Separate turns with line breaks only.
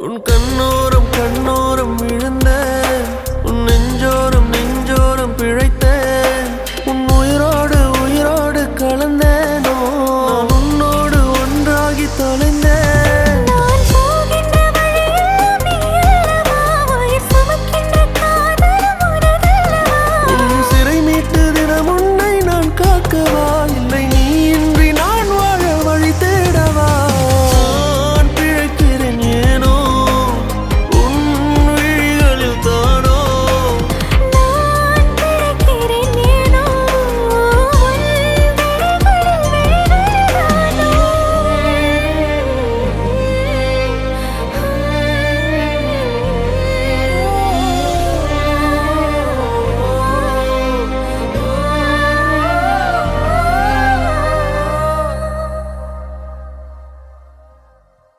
உன் கண்ணோரம் கண்ணோரம்